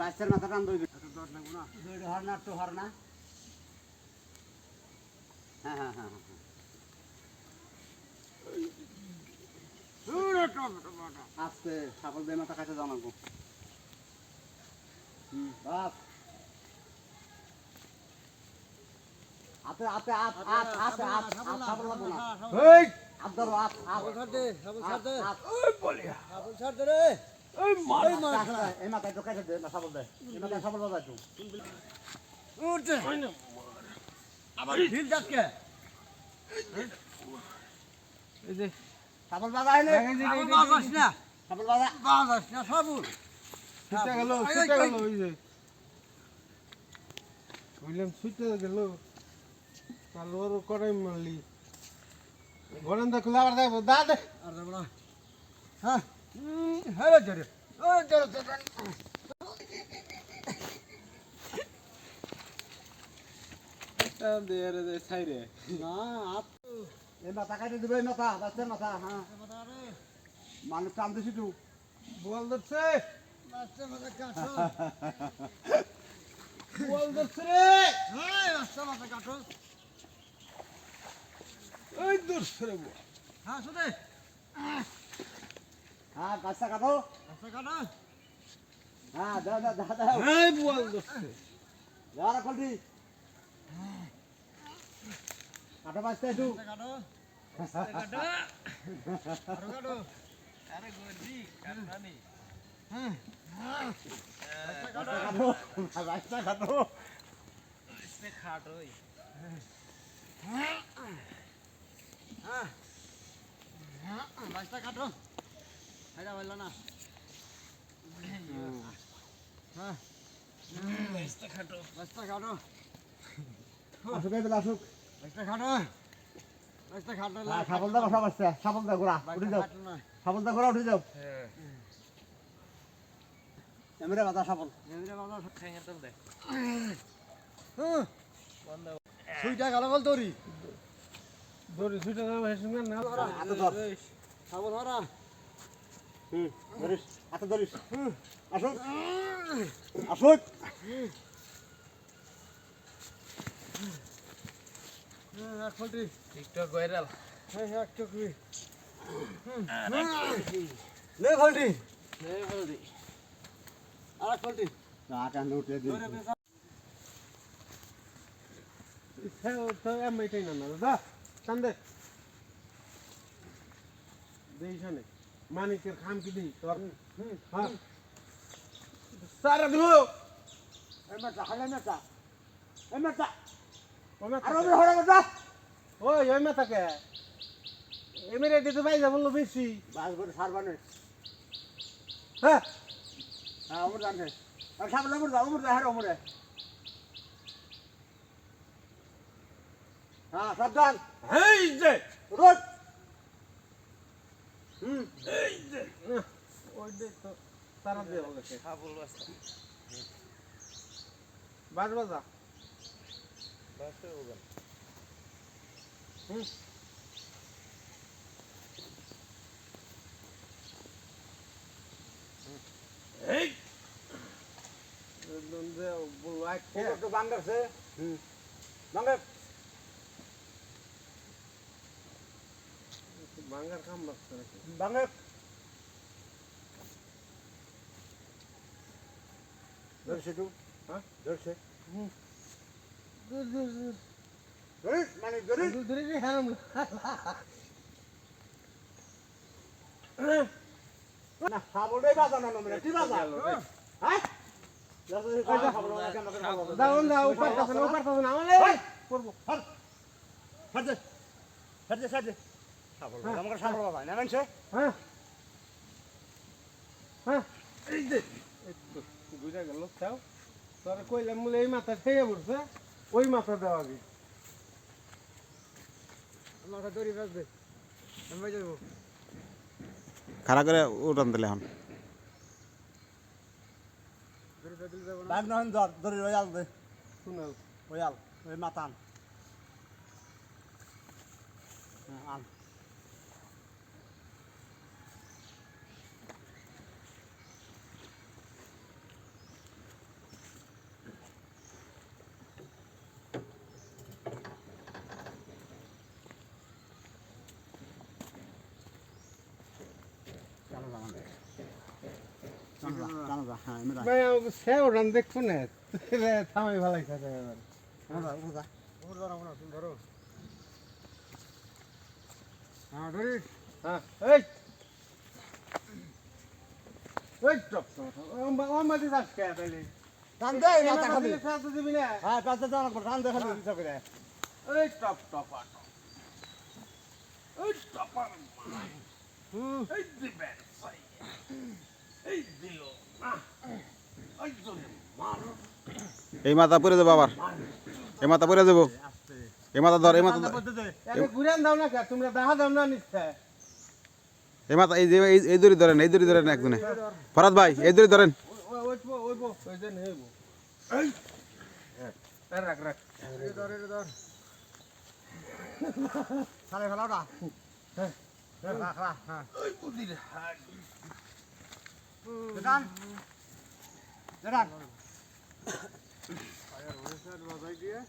বাচ্চার মাথা টান দই দশ লাগবো না? দইটা হর না একটু হর না। হ্যাঁ হ্যাঁ হ্যাঁ হ্যাঁ আস্তে সাফল দিয়ে মাথা কাছে জানাব বাস। হাতে হাত হাত হাত হাত হাত সাফল লাগবো না। এই হাত ধরো হাত হাত ছাড় দে সাবল ছাড় দে। সাবল ছাড় দে রে। গেল মারলি? গরন্দা খুলে আবার দেখব। দা দে। আর দেব না। হ্যাঁ। হ্যাঁ জরে মানুষ টান দিছি বল ধরছে বল ধরছে রে হ্যাঁ মাথা কাটো ওই ধরছে রে। হ্যাঁ শুনে হ্যাঁ গাছটা কাটো গাছটা কাটো হ্যাঁ দাদা দাদা এই বুয়াল দস্তে। যারা খলদি কাটো বাসতে কাটো কাটো কাটো কাটো আরে হ্যাঁ। রাস্তা কাটো রাস্তা হ্যাঁ। হ্যাঁ। রাস্তা কাটো বলল না হ্যাঁ বাচ্চা কাটো বাচ্চা কাটো আসুক এই বেলা আসুক বাচ্চা কাটো বাচ্চা কাটো হ্যাঁ সাবল দা বসা বাচ্চা সাবল দা গোড়া উঠে যাও না সাবল দা গোড়া উঠে যাও এমরে বাতা সাবল এমনি বাবা খাইয়ে তো দে হুম সুইটা গেল বল তোরি দড়ি যাবে হেসে না না হাতে ধর সাবল ধরা হুম ধরিস হাতে ধরিস। আসুক আসুক। হ্যাঁ টিকটক ভাইরাল হ্যাঁ চকরি ফলটি আর উঠে তো এটাই না না দাদা মানিকের খাম কি দেই তোর হ্যাঁ। সারা এই মাথা হালে মাথা এই মাথা ও মে আর ওবে হরে মাথা ওই ওই মে থাকে এমরে দিতে পাই যা বলল বেশি। বাস করে সারবানে হ্যাঁ। হ্যাঁ ওমর জানছে আর সাবল ওমর দা ওমর দা হরে ওমরে। হ্যাঁ সাবধান। এই যে! রোজ হুম এই যে তো তারা দে বলেছে সাবল বাস্তা বাজ? বাজা বাস্তা ওগান এই। দন্দে বলল আজকে তো বাঙ্গারছে হুম। বাঙ্গার বাঙ্গার কাম লাগছে নাকি? ধরছে তুই হ্যাঁ? ধরছে মানে ধরিস দূর দূরে যে হ্যাঁ না সাবলটাই বাজানো না কি বাজা হ্যাঁ দাও দাও উপর কাছে না উপর কাছে না আমালে করব আমাকে সাবল বাবা না মানছে হ্যাঁ হ্যাঁ এই যে ঘুরে গেল তাও তোর কইলাম বলে এই মাথা খেয়ে পড়ছে ওই মাথা দেওয়া আগে। আমাকে দড়ি বাজবে আমি যাব খাড়া করে উঠান দিলে এখন। নহন দে। শুনাল ওই মাতান আন। হ্যাঁ, এমনি যা। ভাই আমাকে সে ওরান দেখছ না? রে থামাই ভালাই খাতে ধরো না হ্যাঁ, ধরিস। হ্যাঁ এই। ওই টপ মাঝে যাস কে তাইলে। টান দে, মাথা খালি। ফেলতে দিবি না। হ্যাঁ, টানতে টান করে, টান দে খালি, হিসাব করে। ওই টপ টপ আট। ওই টপ আর এই দিবে এই এই মাথা পরে দেবো আবার এই মাথা পরে দেবো এই মাথা ধর এই মাথা ধর। দাও না কে তোমরা দেখা দাও না নিচ্ছে এই মাথা এই যে এই- দড়ি ধরেন এই দড়ি ধরেন একজনে ফরাদ ভাই এই দড়ি ধরেন হ্যাঁ ফেলাও না। Ozan. Duran. Hayır, orası bazay diye.